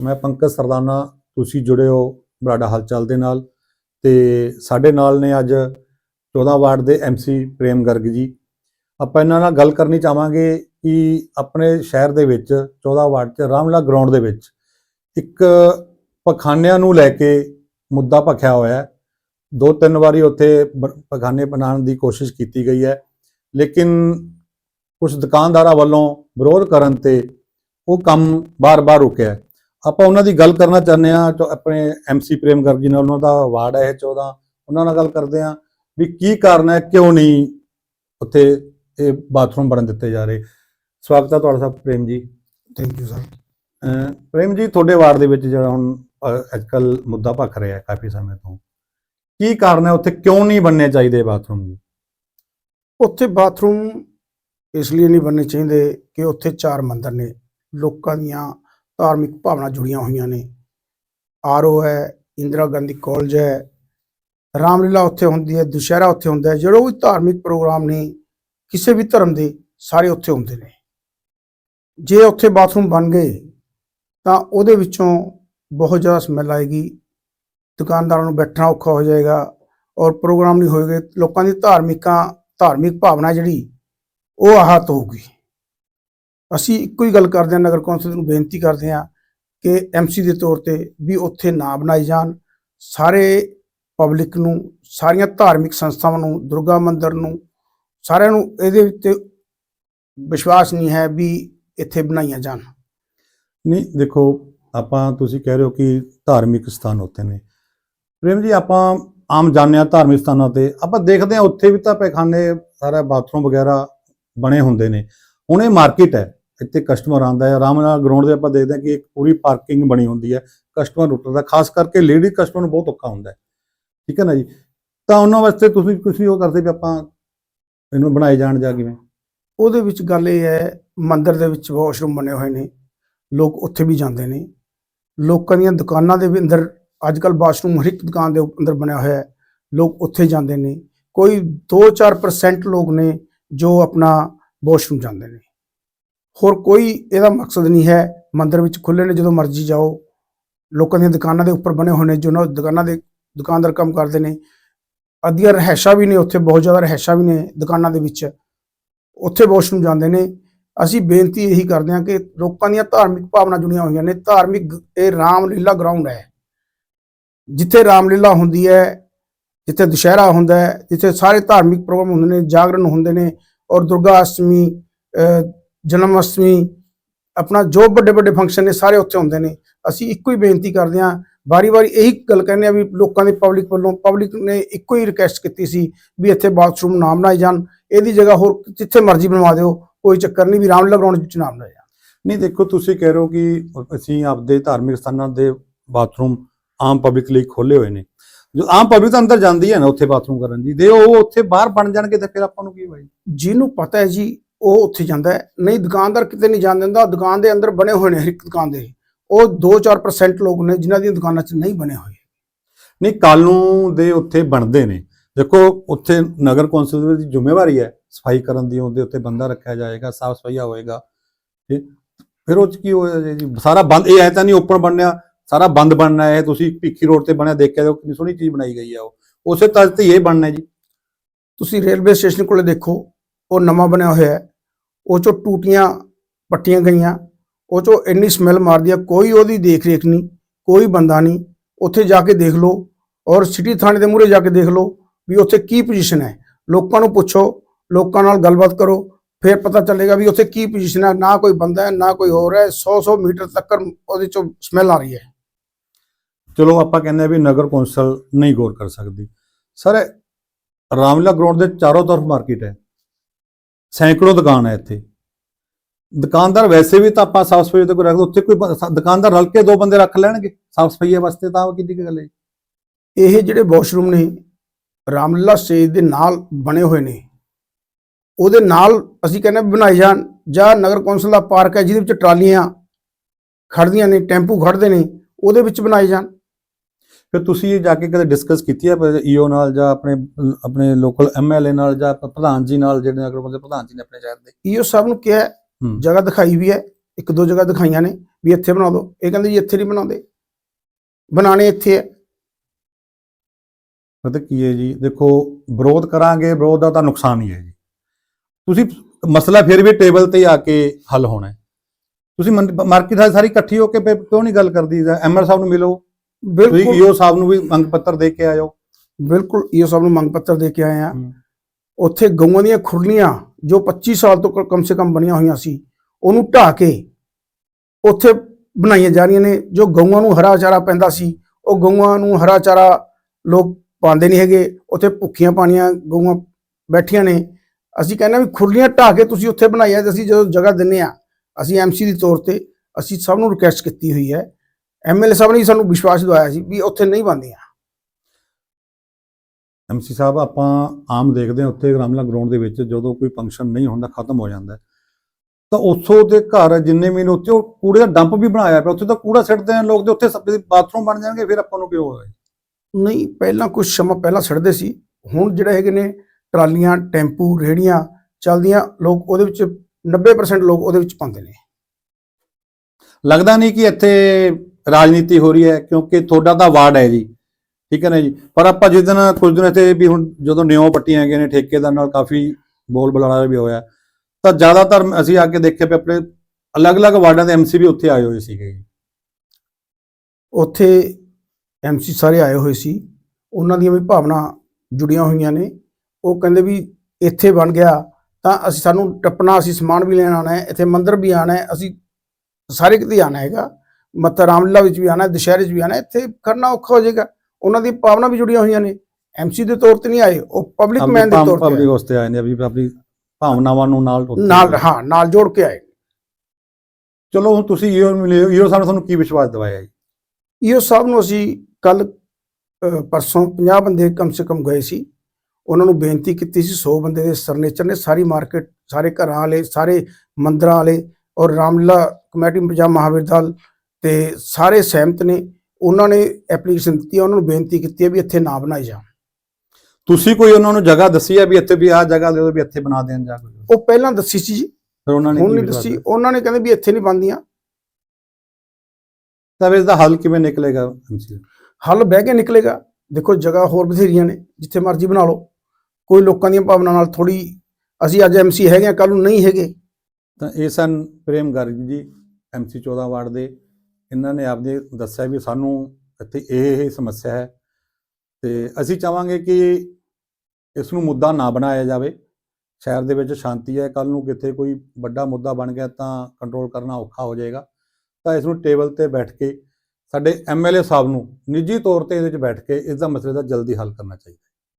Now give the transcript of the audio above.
ਮੈਂ ਪੰਕਜ ਸਰਦਾਨਾ, ਤੁਸੀਂ ਜੁੜੇ ਹੋ ਬਰਾਡਾ ਹਲਚਲ ਦੇ ਨਾਲ ਤੇ ਸਾਡੇ ਨਾਲ ਨੇ ਅੱਜ 14 ਵਾਰਡ ਦੇ ਐਮਸੀ ਪ੍ਰੇਮ ਗਰਗ ਜੀ। ਆਪਾਂ ਇਹਨਾਂ ਨਾਲ ਗੱਲ ਕਰਨੀ ਚਾਹਾਂਗੇ ਕਿ ਆਪਣੇ ਸ਼ਹਿਰ ਦੇ ਵਿੱਚ 14 ਵਾਰਡ 'ਚ ਰਾਮਲਾ ਗਰਾਊਂਡ ਦੇ ਵਿੱਚ ਇੱਕ ਪਖਾਨਿਆਂ ਨੂੰ ਲੈ ਕੇ ਮੁੱਦਾ ਭਖਿਆ ਹੋਇਆ ਦੋ ਤਿੰਨ ਵਾਰੀ ਉੱਥੇ ਬ- ਪਖਾਨੇ ਬਣਾਉਣ ਦੀ ਕੋਸ਼ਿਸ਼ ਕੀਤੀ ਗਈ ਹੈ, ਲੇਕਿਨ ਕੁਝ ਦੁਕਾਨਦਾਰਾਂ ਵੱਲੋਂ ਵਿਰੋਧ ਕਰਨ ਤੇ ਉਹ ਕੰਮ ਬਾਰ-ਬਾਰ ਰੁਕਿਆ ਆਪਾਂ ਉਹਨਾਂ ਦੀ ਗੱਲ ਕਰਨਾ ਚਾਹੁੰਦੇ ਆ ਆਪਣੇ ਐਮਸੀ ਪ੍ਰੇਮ ਗਰਗ ਜੀ ਨਾਲ ਉਹਨਾਂ ਦਾ ਵਾਰਡ ਹੈ ਇਹ 14 ਉਹਨਾਂ ਨਾਲ ਗੱਲ ਕਰਦੇ ਆ ਵੀ ਕੀ ਕਾਰਨ ਹੈ ਕਿਉਂ ਨਹੀਂ ਉੱਥੇ ਇਹ ਬਾਥਰੂਮ ਬਣਨ ਦਿੱਤੇ ਜਾ ਰਹੇ। ਸਵਾਗਤ ਹੈ ਤੁਹਾਡਾ ਸਭ Prem ji. Thank you sir Prem ji ਤੁਹਾਡੇ ਵਾਰਡ ਦੇ ਵਿੱਚ ਜਿਹੜਾ ਹੁਣ ਅੱਜਕੱਲ ਮੁੱਦਾ ਭਖ ਰਿਹਾ ਹੈ ਕਾਫੀ ਸਮੇਂ ਤੋਂ। ਕੀ ਕਾਰਨ ਹੈ ਉੱਥੇ ਕਿਉਂ ਨਹੀਂ ਬਣਨੇ ਚਾਹੀਦੇ ਬਾਥਰੂਮ ਜੀ? ਉੱਥੇ ਬਾਥਰੂਮ ਇਸ ਲਈ ਨਹੀਂ ਬਣਨੇ ਚਾਹੀਦੇ ਕਿ ਉੱਥੇ ਚਾਰ ਮੰਦਰ ਨੇ। ਲੋਕਾਂ ਦੀਆਂ ਧਾਰਮਿਕ ਭਾਵਨਾ ਜੁੜੀਆਂ ਹੋਈਆਂ ਨੇ। ਆਰਓ ਹੈ, ਇੰਦਰਾ ਗਾਂਧੀ ਕਾਲਜ ਹੈ, ਰਾਮਲੀਲਾ ਉੱਥੇ ਹੁੰਦੀ ਹੈ, ਦੁਸ਼ਹਿਰਾ ਉੱਥੇ ਹੁੰਦਾ ਹੈ, ਜਿਹੜੇ ਵੀ ਧਾਰਮਿਕ ਪ੍ਰੋਗਰਾਮ ਨੇ, ਕਿਸੇ ਵੀ ਧਰਮ ਦੇ ਸਾਰੇ ਉੱਥੇ ਹੁੰਦੇ ਨੇ। ਜੇ ਉੱਥੇ ਬਾਥਰੂਮ ਬਣ ਗਏ, ਤਾਂ ਉਹਦੇ ਵਿੱਚੋਂ ਬਹੁਤ ਜ਼ਿਆਦਾ ਸਮੈਲ ਆਏਗੀ, ਦੁਕਾਨਦਾਰਾਂ ਨੂੰ ਬੈਠਣਾ ਔਖਾ ਹੋ ਜਾਏਗਾ ਔਰ ਪ੍ਰੋਗਰਾਮ ਨਹੀਂ ਹੋਏਗੇ। ਲੋਕਾਂ ਦੀ ਧਾਰਮਿਕਾਂ, ਧਾਰਮਿਕ ਭਾਵਨਾ ਜਿਹੜੀ, ਉਹ ਆਹਤ ਹੋਊਗੀ। ਅਸੀਂ ਇੱਕੋ ਹੀ ਗੱਲ ਕਰਦੇ ਹਾਂ, ਨਗਰ ਕੌਂਸਲ ਨੂੰ ਬੇਨਤੀ ਕਰਦੇ ਹਾਂ ਕਿ ਐਮਸੀ ਦੇ ਤੌਰ ਤੇ ਵੀ ਉੱਥੇ ਨਾ ਬਣਾਈ ਜਾਣ। ਸਾਰੇ ਪਬਲਿਕ ਨੂੰ, ਸਾਰੀਆਂ ਧਾਰਮਿਕ ਸੰਸਥਾਵਾਂ ਨੂੰ, ਦੁਰਗਾ ਮੰਦਿਰ ਨੂੰ, ਸਾਰਿਆਂ ਨੂੰ ਇਹਦੇ ਉੱਤੇ ਵਿਸ਼ਵਾਸ ਨਹੀਂ ਹੈ ਵੀ ਇੱਥੇ ਬਣਾਈਆਂ ਜਾਣ। ਨਹੀਂ, ਦੇਖੋ, ਆਪਾਂ ਤੁਸੀਂ ਕਹਿ ਰਹੇ ਹੋ ਕਿ ਧਾਰਮਿਕ ਸਥਾਨ ਉੱਥੇ ਨੇ। ਪ੍ਰੇਮ ਜੀ, ਆਪਾਂ ਆਮ ਜਾਣਦੇ ਹਾਂ ਧਾਰਮਿਕ ਸਥਾਨਾਂ ਤੇ। ਆਪਾਂ ਦੇਖਦੇ ਹਾਂ, ਉੱਥੇ ਵੀ ਤਾਂ ਪੈਖਾਨੇ ਸਾਰਾ ਬਾਥਰੂਮ ਵਗੈਰਾ ਬਣੇ ਹੁੰਦੇ ਨੇ। ਹੁਣ ਇਹ ਮਾਰਕੀਟ ਹੈ। ਇੱਥੇ ਕਸਟਮਰ ਆਂਦਾ ਹੈ। ਆਰਾਮ ਨਾਲ ਗਰਾਊਂਡ ਦੇ ਆਪਾਂ ਦੇਖਦੇ ਹਾਂ ਕਿ ਇੱਕ ਪੂਰੀ ਪਾਰਕਿੰਗ ਬਣੀ ਹੁੰਦੀ ਹੈ ਕਸਟਮਰ ਲੁੱਟਦਾ ਖਾਸ ਕਰਕੇ ਲੇਡੀ ਕਸਟਮਰ ਨੂੰ ਬਹੁਤ ਔਖਾ ਹੁੰਦਾ ਹੈ। ਠੀਕ ਹੈ ਨਾ ਜੀ? ਤਾਂ ਉਹਨਾਂ ਵਾਸਤੇ ਤੁਸੀਂ ਕੁਝ ਉਹ ਕਰਦੇ ਵੀ ਆਪਾਂ ਇਹਨੂੰ ਬਣਾਏ ਜਾਣ ਜਾਂ ਕਿਵੇਂ? ਉਹਦੇ ਵਿੱਚ ਗੱਲ ਇਹ ਹੈ, ਮੰਦਿਰ ਦੇ ਵਿੱਚ ਵਾਸ਼ਰੂਮ ਬਣੇ ਹੋਏ ਨੇ। ਲੋਕ ਉੱਥੇ ਵੀ ਜਾਂਦੇ ਨੇ। ਲੋਕਾਂ ਦੀਆਂ ਦੁਕਾਨਾਂ ਦੇ ਵੀ ਅੰਦਰ ਅੱਜ ਕੱਲ ਵਾਸ਼ਰੂਮ ਹਰ ਇੱਕ ਦੁਕਾਨ ਦੇ ਅੰਦਰ ਬਣਿਆ ਹੋਇਆ ਹੈ। ਲੋਕ ਉੱਥੇ ਜਾਂਦੇ ਨੇ। ਕੋਈ 2-4% ਲੋਕ ਨੇ ਜੋ ਆਪਣਾ ਵਾਸ਼ਰੂਮ ਜਾਂਦੇ ਨੇ। ਹੋਰ ਕੋਈ ਇਹਦਾ ਮਕਸਦ ਨਹੀਂ ਹੈ ਮੰਦਿਰ ਵਿੱਚ ਖੁੱਲੇ ਨੇ ਜਦੋਂ ਮਰਜ਼ੀ ਜਾਓ। ਲੋਕਾਂ ਦੀਆਂ ਦੁਕਾਨਾਂ ਦੇ ਉੱਪਰ ਬਣੇ ਹੋਏ ਨੇ ਜੋ ਨਾ ਦੁਕਾਨਾਂ ਦੇ ਦੁਕਾਨਦਾਰ ਕੰਮ ਕਰਦੇ ਨੇ। ਅੱਧੀਆਂ ਰਹਿਸ਼ਾਂ ਵੀ ਨੇ, ਉੱਥੇ ਬਹੁਤ ਜ਼ਿਆਦਾ ਰਹਿਸ਼ਾਂ ਵੀ ਨੇ ਦੁਕਾਨਾਂ ਦੇ ਵਿੱਚ। ਉੱਥੇ ਵਾਸ਼ਰੂਮ ਜਾਂਦੇ ਨੇ। ਅਸੀਂ ਬੇਨਤੀ ਇਹੀ ਕਰਦੇ ਹਾਂ ਕਿ ਲੋਕਾਂ ਦੀਆਂ ਧਾਰਮਿਕ ਭਾਵਨਾ ਜੁੜੀਆਂ ਹੋਈਆਂ ਨੇ। ਧਾਰਮਿਕ ਇਹ ਰਾਮਲੀਲਾ ਗਰਾਊਂਡ ਹੈ। ਜਿੱਥੇ ਰਾਮਲੀਲਾ ਹੁੰਦੀ ਹੈ, ਜਿੱਥੇ ਦੁਸ਼ਹਿਰਾ ਹੁੰਦਾ ਹੈ, ਜਿੱਥੇ ਸਾਰੇ ਧਾਰਮਿਕ ਪ੍ਰੋਗਰਾਮ ਹੁੰਦੇ ਨੇ, ਜਾਗਰਣ ਹੁੰਦੇ ਨੇ ਔਰ ਦੁਰਗਾ ਅਸ਼ਟਮੀ ਜਨਮ ਅਸ਼ਟਮੀ ਆਪਣਾ ਜੋ ਵੱਡੇ ਵੱਡੇ ਫੰਕਸ਼ਨ ਨੇ ਸਾਰੇ ਉੱਥੇ ਹੁੰਦੇ ਨੇ। ਅਸੀਂ ਇੱਕੋ ਹੀ ਬੇਨਤੀ ਕਰਦੇ ਹਾਂ ਵਾਰੀ-ਵਾਰੀ ਇਹੀ ਗੱਲ ਕਹਿੰਦੇ ਆ ਵੀ ਲੋਕਾਂ ਦੀ ਪਬਲਿਕ ਵੱਲੋਂ ਪਬਲਿਕ ਨੇ ਇੱਕੋ ਹੀ ਰਿਕੁਐਸਟ ਕੀਤੀ ਸੀ ਵੀ ਇੱਥੇ ਬਾਥਰੂਮ ਨਾ ਬਣਾਏ ਜਾਣ। ਇਹਦੀ ਜਗ੍ਹਾ ਹੋਰ ਜਿੱਥੇ ਮਰਜ਼ੀ ਬਣਵਾ ਦਿਓ ਕੋਈ ਚੱਕਰ ਨਹੀਂ ਵੀ ਰਾਮਲੀਲਾ ਗਰਾਊਂਡ ਵਿੱਚ ਨਾ ਬਣਾਇਆ ਜਾਣ। ਨਹੀਂ ਦੇਖੋ ਤੁਸੀਂ ਕਹਿ ਰਹੇ ਹੋ ਕਿ ਅਸੀਂ ਆਪਦੇ ਧਾਰਮਿਕ ਸਥਾਨਾਂ ਦੇ ਬਾਥਰੂਮ ਆਮ ਪਬਲਿਕ ਲਈ ਖੋਲੇ ਹੋਏ ਨੇ। ਜੋ ਆਮ ਪਬਲਿਕ ਤਾਂ ਅੰਦਰ ਜਾਂਦੀ ਹੈ ਨਾ ਉੱਥੇ ਬਾਥਰੂਮ ਕਰਨ ਜੀ ਦੇ ਉਹ ਉੱਥੇ ਬਾਹਰ ਬਣ ਜਾਣਗੇ ਤੇ ਫਿਰ ਆਪਾਂ ਨੂੰ ਕੀ ਹੋਏਗਾ ਜਿਹਨੂੰ ਪਤਾ ਹੈ ਜੀ ਉਹ ਉੱਥੇ ਜਾਂਦਾ ਹੈ। ਨਹੀਂ ਦੁਕਾਨਦਾਰ ਕਿਤੇ ਨਹੀਂ ਜਾਣ ਦਿੰਦਾ। ਦੁਕਾਨ ਦੇ ਅੰਦਰ ਬਣੇ ਹੋਏ ਨੇ ਹਰ ਇੱਕ ਦੁਕਾਨ ਦੇ। ਉਹ 2-4% ਲੋਕ ਨੇ ਜਿਨ੍ਹਾਂ ਦੀਆਂ ਦੁਕਾਨਾਂ 'ਚ ਨਹੀਂ ਬਣੇ ਹੋਏ। ਨਹੀਂ ਕੱਲ ਨੂੰ ਦੇ ਉੱਥੇ ਬਣਦੇ ਨੇ। ਦੇਖੋ ਉੱਥੇ ਨਗਰ ਕੌਂਸਲ ਦੀ ਜ਼ਿੰਮੇਵਾਰੀ ਹੈ ਸਫ਼ਾਈ ਕਰਨ ਦੀ ਉਹਦੇ ਉੱਤੇ ਬੰਦਾ ਰੱਖਿਆ ਜਾਏਗਾ ਸਾਫ਼ ਸਫਾਈਆ ਹੋਏਗਾ? ਫਿਰ ਉਹ ਚ ਕੀ ਹੋਏਗਾ ਜੀ? ਸਾਰਾ ਬੰਦ ਇਹ ਐ ਤਾਂ ਨਹੀਂ ਓਪਨ ਬਣਿਆ। ਸਾਰਾ ਬੰਦ ਬਣਨਾ ਹੈ। ਤੁਸੀਂ ਭਿੱਖੀ ਰੋਡ ਤੇ ਬਣਿਆ ਦੇਖਿਆ ਜਾਓ ਕਿੰਨੀ ਸੋਹਣੀ ਚੀਜ਼ ਬਣਾਈ ਗਈ ਆ ਉਹ। ਉਸੇ ਤਰ੍ਹਾਂ ਤੇ ਇਹ ਬਣਨਾ ਹੈ ਜੀ। ਤੁਸੀਂ ਰੇਲਵੇ ਸਟੇਸ਼ਨ ਕੋਲੇ ਦੇਖੋ ਉਹ ਨਵਾਂ ਬਣਿਆ ਹੋਇਆ ਹੈ। ਉਹ ਚੋਂ ਟੂਟੀਆਂ ਪੱਟੀਆਂ ਗਈਆਂ, ਉਹ ਚੋਂ ਇੰਨੀ ਸਮੈਲ ਮਾਰਦੀ ਆ, ਕੋਈ ਉਹਦੀ ਦੇਖ ਰੇਖ ਨਹੀਂ, ਕੋਈ ਬੰਦਾ ਨਹੀਂ। ਉੱਥੇ ਜਾ ਕੇ ਦੇਖ ਲਓ ਔਰ ਸਿਟੀ ਥਾਣੇ ਦੇ ਮੂਹਰੇ ਜਾ ਕੇ ਦੇਖ ਲਓ ਵੀ ਉੱਥੇ ਕੀ ਪੋਜੀਸ਼ਨ ਹੈ। ਲੋਕਾਂ ਨੂੰ ਪੁੱਛੋ, ਲੋਕਾਂ ਨਾਲ ਗੱਲਬਾਤ ਕਰੋ, ਫਿਰ ਪਤਾ ਚੱਲੇਗਾ ਵੀ ਉੱਥੇ ਕੀ ਪੋਜੀਸ਼ਨ ਹੈ। ਨਾ ਕੋਈ ਬੰਦਾ ਹੈ, ਨਾ ਕੋਈ ਹੋਰ ਹੈ 100-100 ਮੀਟਰ ਤੱਕ ਉਹਦੇ ਚੋਂ ਸਮੈਲ ਆ ਰਹੀ ਹੈ। ਚਲੋ ਆਪਾਂ ਕਹਿੰਦੇ ਆ ਵੀ ਨਗਰ ਕੌਂਸਲ ਨਹੀਂ ਗੌਰ ਕਰ ਸਕਦੀ। ਸਰ ਰਾਮਲਾ ਗਰਾਊਂਡ ਦੇ ਚਾਰੋਂ ਤਰਫ ਮਾਰਕੀਟ ਹੈ। ਸੈਂਕੜੋ ਦੁਕਾਨ ਹੈ ਇੱਥੇ। ਦੁਕਾਨਦਾਰ ਵੈਸੇ ਵੀ ਤਾਂ ਆਪਾਂ ਸਾਫ਼ ਸਫ਼ਾਈ ਤੇ ਕੋਈ ਰੱਖਦੇ, ਉੱਥੇ ਕੋਈ ਦੁਕਾਨਦਾਰ ਰਲ ਕੇ ਦੋ ਬੰਦੇ ਰੱਖ ਲੈਣਗੇ ਸਾਫ਼ ਸਫ਼ਾਈ ਵਾਸਤੇ ਤਾਂ, ਉਹ ਕਿੰਨੀ ਗੱਲ ਹੈ ਜੀ? ਇਹ ਜਿਹੜੇ ਵਾਸ਼ਰੂਮ ਨੇ, ਰਾਮਲੀਲਾ ਸਟੇਜ ਦੇ ਨਾਲ ਬਣੇ ਹੋਏ ਨੇ। ਉਹਦੇ ਨਾਲ ਅਸੀਂ ਕਹਿੰਦੇ ਬਣਾਏ ਜਾਣ, ਜਾਂ ਨਗਰ ਕੌਂਸਲ ਦਾ ਪਾਰਕ ਹੈ, ਜਿਹਦੇ ਵਿੱਚ ਟਰਾਲੀਆਂ ਖੜਦੀਆਂ ਨੇ, ਟੈਂਪੂ ਖੜਦੇ ਨੇ, ਉਹਦੇ ਵਿੱਚ ਬਣਾਏ ਜਾਣ। ਫਿਰ ਤੁਸੀਂ ਇਹ ਜਾ ਕੇ ਕਦੇ ਡਿਸਕਸ ਕੀਤੀ ਹੈ ਈਓ ਨਾਲ ਜਾਂ ਆਪਣੇ ਆਪਣੇ ਲੋਕਲ ਐਮਐਲਏ ਨਾਲ ਜਾਂ ਪ੍ਰਧਾਨ ਜੀ ਨਾਲ ਜਿਹੜੇ ਨਗਰ ਕੌਂਸਲ ਪ੍ਰਧਾਨ ਜੀ ਨੇ ਆਪਣੇ ਸ਼ਹਿਰ ਦੇ? ਈਓ ਸਾਹਿਬ ਨੂੰ ਕਿਹਾ। ਜਗ੍ਹਾ ਦਿਖਾਈ ਵੀ ਹੈ ਇੱਕ ਦੋ ਜਗ੍ਹਾ ਦਿਖਾਈਆਂ ਨੇ ਵੀ ਇੱਥੇ ਬਣਾ ਦਿਓ। ਇਹ ਕਹਿੰਦੇ ਜੀ ਇੱਥੇ ਨਹੀਂ ਬਣਾਉਂਦੇ। ਬਣਾਣੇ ਇੱਥੇ ਹੈ। ਪਤਾ ਕੀ ਹੈ ਜੀ? ਦੇਖੋ ਵਿਰੋਧ ਕਰਾਂਗੇ ਵਿਰੋਧ ਦਾ ਤਾਂ ਨੁਕਸਾਨ ਹੀ ਹੈ ਜੀ। ਤੁਸੀਂ ਮਸਲਾ ਫਿਰ ਵੀ ਟੇਬਲ ਤੇ ਆ ਕੇ ਹੱਲ ਹੋਣਾ ਤੁਸੀਂ ਮਾਰਕੀਟ ਸਾਰੀ ਇਕੱਠੀ ਹੋ ਕੇ ਕਿਉਂ ਨਹੀਂ ਗੱਲ ਕਰਦੀ? ਐਮਐਲ ਸਾਹਿਬ ਨੂੰ ਮਿਲੋ। ਤੁਸੀਂ ਬਿਲਕੁਲ। ਈਓ ਸਾਹਿਬ ਨੂੰ ਵੀ ਮੰਗ ਪੱਤਰ ਦੇ ਕੇ ਆਇਓ। ਬਿਲਕੁਲ ਈਓ ਸਾਹਿਬ ਨੂੰ ਮੰਗ ਪੱਤਰ ਦੇ ਕੇ ਆਏ ਆ। ਉੱਥੇ ਗਊਆਂ ਦੀਆਂ ਖੁਰਲੀਆਂ ਜੋ 25 ਸਾਲ ਤੋਂ ਕ- ਕਮ ਸੇ ਕਮ ਬਣੀਆਂ ਹੋਈਆਂ ਸੀ ਉਹਨੂੰ ਢਾਹ ਕੇ ਉੱਥੇ ਬਣਾਈਆਂ ਜਾ ਰਹੀਆਂ ਨੇ। ਜੋ ਗਊਆਂ ਨੂੰ ਹਰਾ ਚਾਰਾ ਪੈਂਦਾ ਸੀ ਉਹ ਗਊਆਂ ਨੂੰ ਹਰਾ ਚਾਰਾ ਲੋਕ ਪਾਉਂਦੇ ਨਹੀਂ ਹੈਗੇ। ਉੱਥੇ ਭੁੱਖੀਆਂ ਪਾਣੀਆਂ ਗਊਆਂ ਬੈਠੀਆਂ ਨੇ। ਅਸੀਂ ਕਹਿੰਦੇ ਹਾਂ ਵੀ ਖੁਰਲੀਆਂ ਢਾਹ ਕੇ ਤੁਸੀਂ ਉੱਥੇ ਬਣਾਈਆਂ ਤੇ ਅਸੀਂ ਜਦੋਂ ਜਗ੍ਹਾ ਦਿੰਨੇ ਆ ਅਸੀਂ ਐਮਸੀ ਦੀ ਤੌਰ ਤੇ ਅਸੀਂ ਸਭ ਨੂੰ ਰਿਕੁਐਸਟ ਕੀਤੀ ਹੋਈ ਹੈ ਐਮਐਲਏ ਸਾਹਿਬ ਨੇ ਸਾਨੂੰ ਵਿਸ਼ਵਾਸ ਦਿਵਾਇਆ ਸੀ ਵੀ ਉੱਥੇ ਨਹੀਂ ਬਣਦੀਆਂ। ਐਮਸੀ ਸਾਹਿਬ ਆਪਾਂ ਆਮ ਦੇਖਦੇ ਹਾਂ ਉੱਥੇ ਰਾਮਲਾ ਗਰਾਊਂਡ ਦੇ ਵਿੱਚ ਜਦੋਂ ਕੋਈ ਫੰਕਸ਼ਨ ਨਹੀਂ ਹੁੰਦਾ ਖਤਮ ਹੋ ਜਾਂਦਾ ਤਾਂ ਉੱਥੋਂ ਦੇ ਘਰ ਜਿੰਨੇ ਵੀ ਨੇ ਉੱਥੇ ਉਹ ਕੂੜੇ ਦਾ ਡੰਪ ਵੀ ਬਣਾਇਆ ਪਿਆ। ਉੱਥੇ ਤਾਂ ਕੂੜਾ ਸਿੱਟਦੇ ਆ ਲੋਕ ਤੇ ਉੱਥੇ ਸਭ ਬਾਥਰੂਮ ਬਣ ਜਾਣਗੇ ਫਿਰ ਆਪਾਂ ਨੂੰ ਕਿਉਂ ਹੋਇਆ ਨਹੀਂ ਪਹਿਲਾਂ ਕੁਝ ਸਮਾਂ ਪਹਿਲਾਂ ਸੜਦੇ ਸੀ। ਹੁਣ ਜਿਹੜੇ ਹੈਗੇ ਨੇ ਟਰਾਲੀਆਂ ਟੈਂਪੂ ਰੇੜੀਆਂ ਚੱਲਦੀਆਂ ਲੋਕ ਉਹਦੇ ਵਿੱਚ 90% ਲੋਕ ਉਹਦੇ ਵਿੱਚ ਪਾਉਂਦੇ ਨੇ। ਲੱਗਦਾ ਨਹੀਂ ਕਿ ਇੱਥੇ ਰਾਜਨੀਤੀ ਹੋ ਰਹੀ ਹੈ, ਕਿਉਂਕਿ ਤੁਹਾਡਾ ਤਾਂ ਵਾਰਡ ਹੈ ਜੀ। ਠੀਕ ਹੈ ਨਾ ਜੀ? ਪਰ ਆਪਾਂ ਜਿਸ ਦਿਨ, ਕੁਝ ਦਿਨ ਇੱਥੇ ਵੀ ਹੁਣ ਜਦੋਂ ਨਿਉ ਪੱਟੀਆਂ ਗਏ ਨੇ, ਠੇਕੇਦਾਰ ਨਾਲ ਕਾਫੀ ਬੋਲ ਬੁਲਾਰਾ ਵੀ ਹੋਇਆ। ਤਾਂ ਜ਼ਿਆਦਾਤਰ ਅਸੀਂ ਆ ਕੇ ਦੇਖਿਆ ਵੀ ਆਪਣੇ ਅਲੱਗ-ਅਲੱਗ ਵਾਰਡਾਂ ਦੇ ਐਮਸੀ ਵੀ ਉੱਥੇ ਆਏ ਹੋਏ ਸੀਗੇ ਜੀ। ਉੱਥੇ ਐਮਸੀ ਸਾਰੇ ਆਏ ਹੋਏ ਸੀ। ਉਹਨਾਂ ਦੀਆਂ ਵੀ ਭਾਵਨਾ ਜੁੜੀਆਂ ਹੋਈਆਂ ਨੇ। ਉਹ ਕਹਿੰਦੇ ਵੀ ਇੱਥੇ ਬਣ ਗਿਆ, ਤਾਂ ਅਸੀਂ ਸਾਨੂੰ ਟੱਪਣਾ, ਅਸੀਂ ਸਮਾਨ ਵੀ ਲੈਣ ਆਉਣਾ ਹੈ, ਇੱਥੇ ਮੰਦਰ ਵੀ ਆਉਣਾ ਹੈ, ਅਸੀਂ ਸਾਰੇ ਕਿਤੇ ਆਉਣਾ ਹੈਗਾ। ਮੱਤਾ ਰਾਮਲੀਲਾ ਵਿੱਚ ਵੀ ਆਉਣਾ ਹੈ ਦੁਸ਼ਹਿਰੇ 'ਚ ਵੀ ਆਉਣਾ ਹੈ, ਇੱਥੇ ਕਰਨਾ ਔਖਾ ਹੋ ਜਾਏਗਾ। ਉਹਨਾਂ ਦੀ ਭਾਵਨਾ ਵੀ ਜੁੜੀਆਂ ਹੋਈਆਂ ਨੇ। ਐਮਸੀ ਦੇ ਤੌਰ ਤੇ ਨਹੀਂ ਆਏ ਉਹ ਪਬਲਿਕ ਮੈਨ ਦੇ ਤੌਰ ਤੇ ਪਬਲਿਕ। ਵਾਸਤੇ ਆਏ ਨੇ ਆਪਣੀ ਆਪਣੀ ਭਾਵਨਾਵਾਂ ਨੂੰ ਨਾਲ ਨਾਲ ਹਾਂ ਨਾਲ ਜੋੜ ਕੇ ਆਏ। ਚਲੋ ਹੁਣ ਤੁਸੀਂ ਈਓ ਮਿਲੇ ਈਓ ਸਾਹਿਬ ਨੇ ਤੁਹਾਨੂੰ ਕੀ ਵਿਸ਼ਵਾਸ ਦਿਵਾਇਆ ਜੀ? ਈਓ ਸਾਹਿਬ ਨੂੰ ਅਸੀਂ ਕੱਲ ਪਰਸੋਂ 50 ਬੰਦੇ ਕਮ ਸੇ ਕਮ ਗਏ ਸੀ। ਉਹਨਾਂ ਨੂੰ ਬੇਨਤੀ ਕੀਤੀ ਸੀ 100 ਬੰਦੇ ਦੇ ਸਰਨੇਚਰ ਨੇ। ਸਾਰੀ ਮਾਰਕੀਟ ਸਾਰੇ ਘਰਾਂ ਵਾਲੇ ਸਾਰੇ ਮੰਦਰਾਂ ਵਾਲੇ ਔਰ ਰਾਮਲੀਲਾ ਕਮੇਟੀ ਪੰਜਾਬ ਮਹਾਵੀਰ ਦਲ ਤੇ ਸਾਰੇ ਸਹਿਮਤ ਨੇ ਉਹਨਾਂ ਨੇ ਐਪਲੀਕੇਸ਼ਨ ਦਿੱਤੀ ਉਹਨਾਂ ਨੂੰ ਬੇਨਤੀ ਕੀਤੀ ਹੈ ਵੀ ਇੱਥੇ ਨਾ ਬਣਾਈ ਜਾ ਤੁਸੀਂ ਕੋਈ ਉਹਨਾਂ ਨੂੰ ਜਗ੍ਹਾ ਦੱਸੀ ਹੈ ਵੀ ਇੱਥੇ ਵੀ ਆਹ ਜਗ੍ਹਾ ਦੇ ਦਿਓ ਵੀ ਇੱਥੇ ਬਣਾ ਦੇਣ ਜਾ ਕੋਈ? ਉਹ ਪਹਿਲਾਂ ਦੱਸੀ ਸੀ ਜੀ। ਫਿਰ ਉਹਨਾਂ ਨੇ ਹੁਣ ਨਹੀਂ ਦੱਸੀ? ਉਹਨਾਂ ਨੇ ਕਹਿੰਦੇ ਵੀ ਇੱਥੇ ਨਹੀਂ ਬਣਦੀਆਂ। ਤਾਂ ਇਸ ਦਾ ਹੱਲ ਕਿਵੇਂ ਨਿਕਲੇਗਾ ਐਮਸੀ ਹੱਲ ਬਹਿ ਕੇ ਨਿਕਲੇਗਾ। ਦੇਖੋ ਜਗ੍ਹਾ ਹੋਰ ਬਥੇਰੀਆਂ ਨੇ ਜਿੱਥੇ ਮਰਜ਼ੀ ਬਣਾ ਲਓ। ਕੋਈ ਲੋਕਾਂ ਦੀਆਂ ਭਾਵਨਾ ਨਾਲ ਥੋੜੀ ਅਸੀਂ ਅੱਜ ਐਮਸੀ ਹੈਗੇ ਆ ਕੱਲ ਨੂੰ ਨਹੀਂ ਹੈਗੇ। ਤਾਂ ਇਹ ਸਨ ਪ੍ਰੇਮ ਗਰਗ ਜੀ ਐਮਸੀ 14 ਵਾਰਡ ਦੇ। ਇਹਨਾਂ ਨੇ ਆਪਦੇ ਦੱਸਿਆ ਵੀ ਸਾਨੂੰ ਇੱਥੇ ਇਹ ਇਹ ਸਮੱਸਿਆ ਹੈ ਤੇ ਅਸੀਂ ਚਾਹਾਂਗੇ ਕਿ ਇਸ ਨੂੰ ਮੁੱਦਾ ਨਾ ਬਣਾਇਆ ਜਾਵੇ। ਸ਼ਹਿਰ ਦੇ ਵਿੱਚ ਸ਼ਾਂਤੀ ਹੈ ਕੱਲ ਨੂੰ ਕਿਤੇ ਕੋਈ ਵੱਡਾ ਮੁੱਦਾ ਬਣ ਗਿਆ ਤਾਂ ਕੰਟਰੋਲ ਕਰਨਾ ਔਖਾ ਹੋ ਜਾਏਗਾ। ਤਾਂ ਇਸ ਨੂੰ ਟੇਬਲ ਤੇ ਬੈਠ ਕੇ ਸਾਡੇ ਐਮਐਲਏ ਸਾਹਿਬ ਨੂੰ ਨਿੱਜੀ ਤੌਰ ਤੇ ਇਹਦੇ ਵਿੱਚ ਬੈਠ ਕੇ ਇਸ ਦਾ ਮਸਲੇ ਦਾ ਜਲਦੀ ਹੱਲ ਕਰਨਾ ਚਾਹੀਦਾ